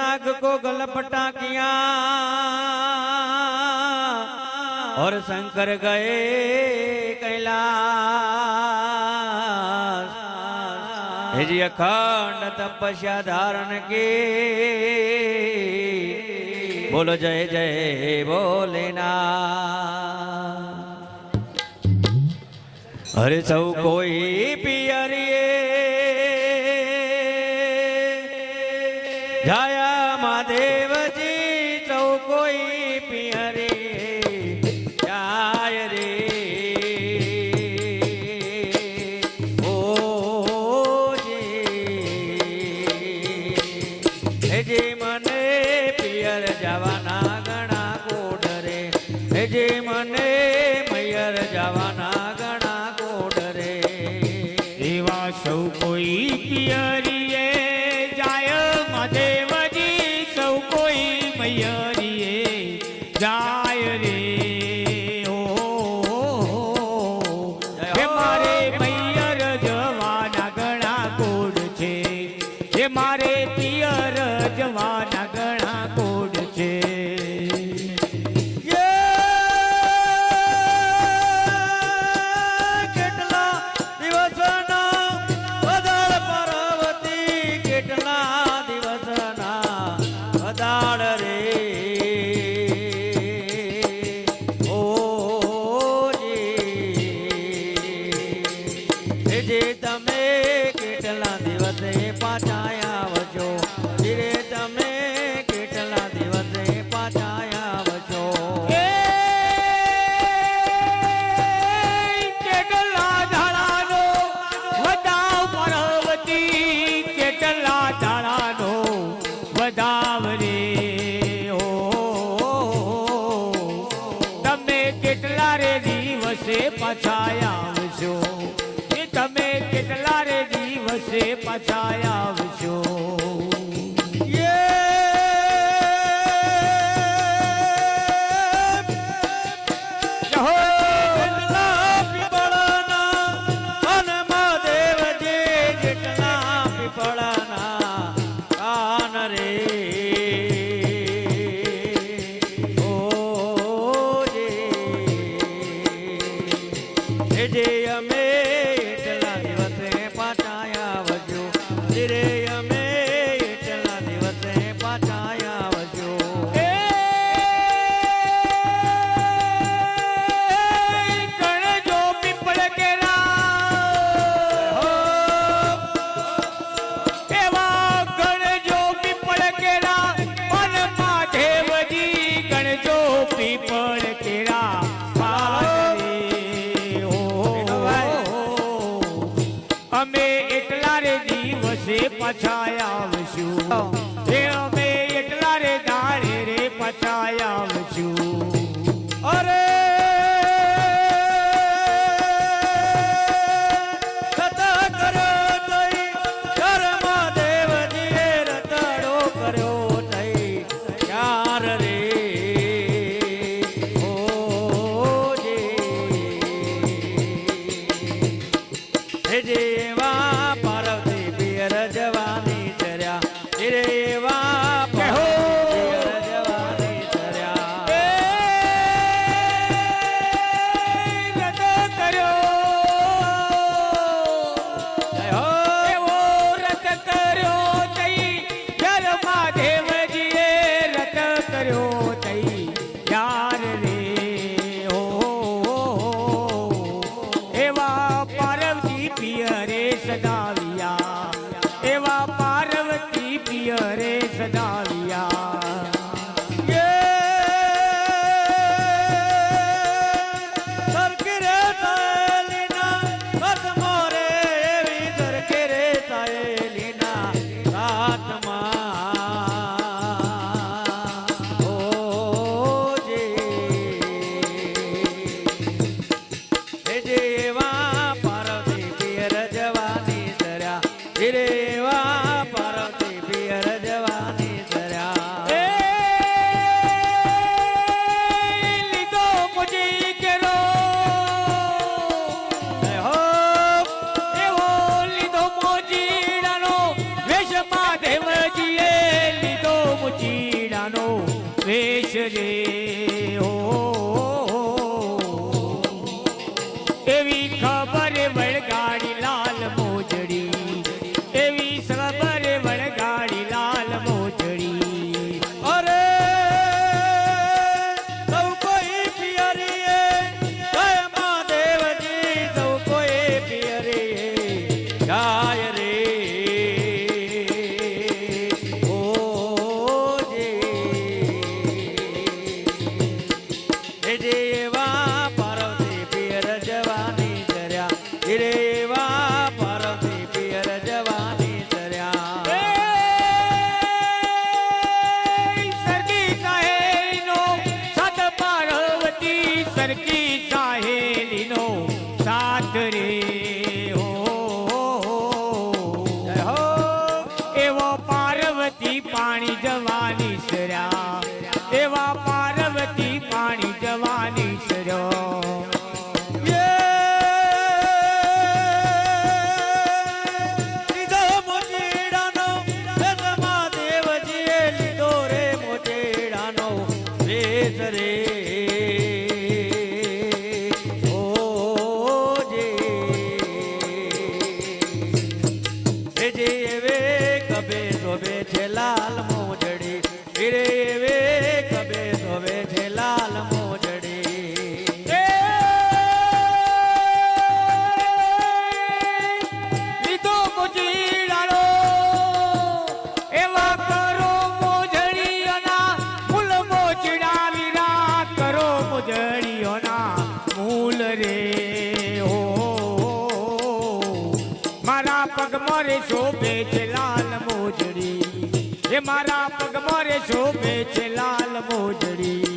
नाग को गलपटा किया। और शंकर गए कैलाश। जी अखंड तपस्या धारण के। बोलो जय जय बोलेना अरे सब कोई पी ஐயா કેટલા દિવસે પાછા આવજો? ધીરે તમે કેટલા દિવસે પાછા આવજો? કેટલા ધાણાનો વધાવ પર્વતી, કેટલા ધાણાનો વધાવ રે તમે કેટલા રે દિવસે પાછા આવજો? તમે કેટલા રે દિવસે પાછા આવશો પછાય આવશું અમે એકલા રે દાડે રે પછાય serio. હિરેવા પરથી પિયર જવાની ધર્યા એ લીધો પૂજી કેરો હો, એવો લીધો મોજીડાનો. વેશમાં દેવજીએ લીધો પગમાં શોભે છે લાલ મોજડી. એ મારા પગમાં રે શોભે છે લાલ મોજડી.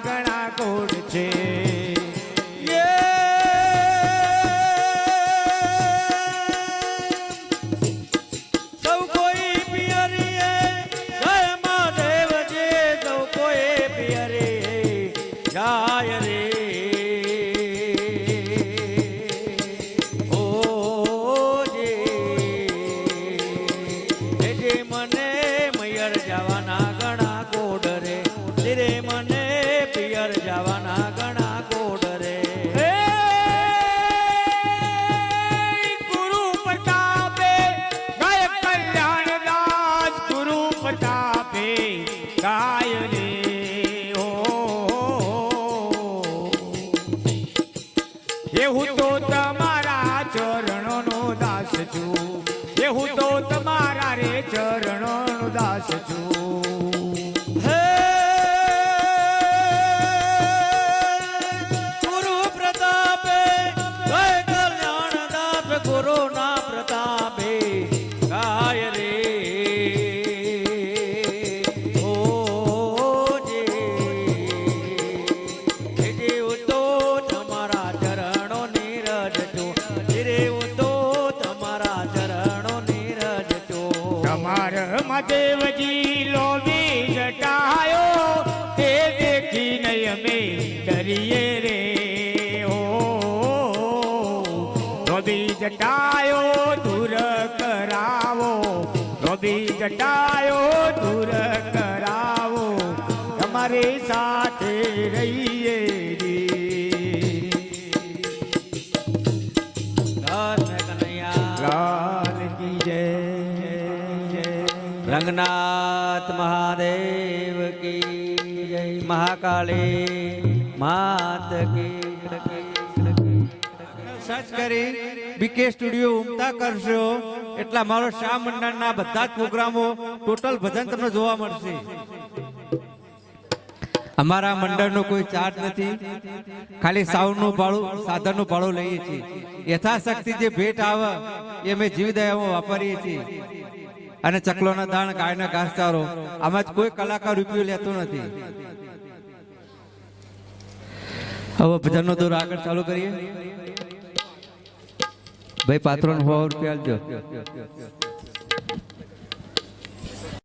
ગણા કોડ પ્રતાપે કા મહાદેવજી લોભી જટાયો તે દેખી નહીં અમે ડરીએ રે. ઓ લોભી જટાયો દૂર કરાવો. લોભી જટાયો દૂર કરાવો. તમારી સાથે રહી મહાકાળી માત સર્ચ કોઈ ચાર્જ નથી. ખાલી સાઉન્ડનું ભાડું, સાધનનું ભાડું લઈએ છીએ. યથાશક્તિ જે ભેટ આવે એ અમે જીવદયામાં વાપરીએ છીએ. અને ચકલોના દાણ ગાયના ઘાસચારો, આમાં જ કોઈ કલાકાર રૂપિયો લેતો નથી. હવે ભજનનો દોર આગળ ચાલુ કરીએ. ભાઈ પાત્રો સો રૂપિયા આલજો